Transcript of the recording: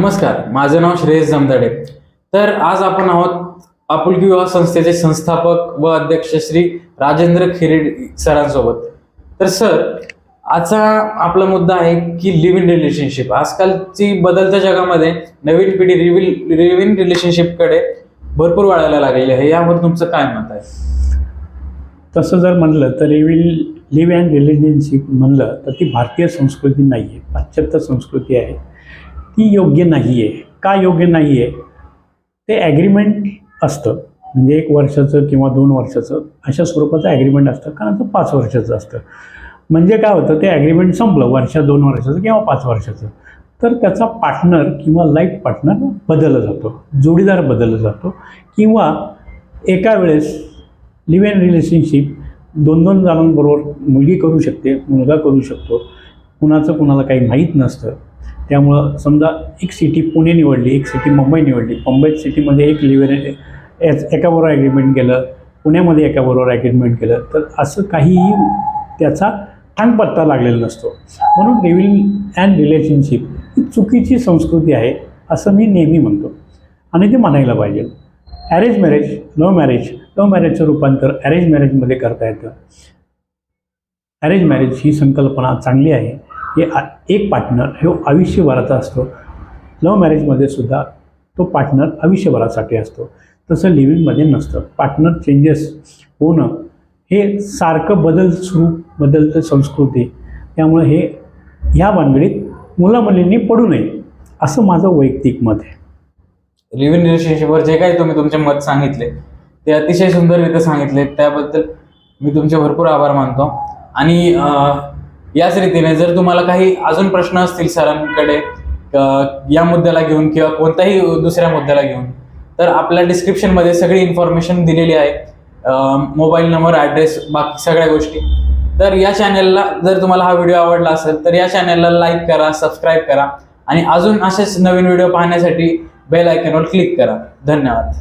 नमस्कार माझं नाव श्रेयस जमदाडे. तर आज आपण आहोत आपुलकी विवाह संस्थेचे संस्थापक व अध्यक्ष श्री राजेंद्र खिरीड सरांसोबत. तर सर आजचा आपला मुद्दा आहे की लिव्ह इन रिलेशनशिप आजकालची बदलत्या जगामध्ये नवीन पिढी रिव्हिल लिव्ह इन रिलेशनशिपकडे भरपूर वाढायला लागलेली आहे. यावर तुमचं काय मत आहे? तसं जर म्हणलं तर लिव्ह लिव्ह अँड रिलेशनशिप म्हणलं तर ती भारतीय संस्कृती नाही आहे पाश्चात्य संस्कृती आहे. ती योग्य नाही आहे का योग्य नाही आहे ते ॲग्रीमेंट असतं. म्हणजे एक वर्षाचं किंवा दोन वर्षाचं अशा स्वरूपाचं ॲग्रीमेंट असतं. कारण ते पाच वर्षाचं असतं. म्हणजे काय होतं ते ॲग्रीमेंट संपलं. वर्ष दोन वर्षाचं किंवा पाच वर्षाचं. तर त्याचा पार्टनर किंवा लाईफ पार्टनर बदलला जातो. जोडीदार बदलला जातो. किंवा एका वेळेस लिव्ह इन रिलेशनशिप दोन दोन जणांबरोबर मुलगी करू शकते मुलगा करू शकतो. कुणाचं कुणाला काही माहीत नसतं. त्यामुळं समजा एक सिटी पुणे निवडली एक सिटी मुंबई निवडली मुंबई सिटीमध्ये एक लिव्हर इन एकाबरोबर ॲग्रीमेंट केलं पुण्यामध्ये एकाबरोबर ॲग्रीमेंट केलं तर असं काहीही त्याचा ठांगपत्ता लागलेला नसतो. म्हणून डेव्हिल अँड रिलेशनशिप ही चुकीची संस्कृती आहे असं मी नेहमी म्हणतो. आणि ते म्हणायला पाहिजे. Arrange marriage love marriage love मॅरेजचं रूपांतर ॲरेंज मॅरेजमध्ये करता येतं. ॲरेंज मॅरेज ही संकल्पना चांगली आहे. हे आ- एक पार्टनर हे आयुष्यभराचा असतो. लव्ह मॅरेजमध्ये सुद्धा तो पार्टनर आयुष्यभरासाठी असतो. तसं लिव्हिंगमध्ये नसतं. पार्टनर चेंजेस होणं हे सारखं बदल सुरू बदलतं संस्कृती. त्यामुळे हे ह्या भानगडीत मुलामुलींनी पडू नये. असं माझं वैयक्तिक मत आहे. लिव्ह इन रिलेशनशिपवर जे काही तुम्ही तुमचे मत सांगितले ते अतिशय सुंदररीत्या सांगितले. त्याबद्दल मी तुमचे भरपूर आभार मानतो. आणि याच रीतीने जर तुम्हाला काही अजून प्रश्न असतील सरांकडे या मुद्द्याला घेऊन किंवा कोणत्याही दुसऱ्या मुद्द्याला घेऊन तर आपल्या डिस्क्रिप्शनमध्ये सगळी इन्फॉर्मेशन दिलेली आहे. मोबाईल नंबर ॲड्रेस बाकी सगळ्या गोष्टी. तर या चॅनलला जर तुम्हाला हा व्हिडिओ आवडला असेल तर या चॅनलला लाईक करा सबस्क्राईब करा आणि अजून असेच नवीन व्हिडिओ पाहण्यासाठी बेल आयकॉनवर क्लिक करा. धन्यवाद.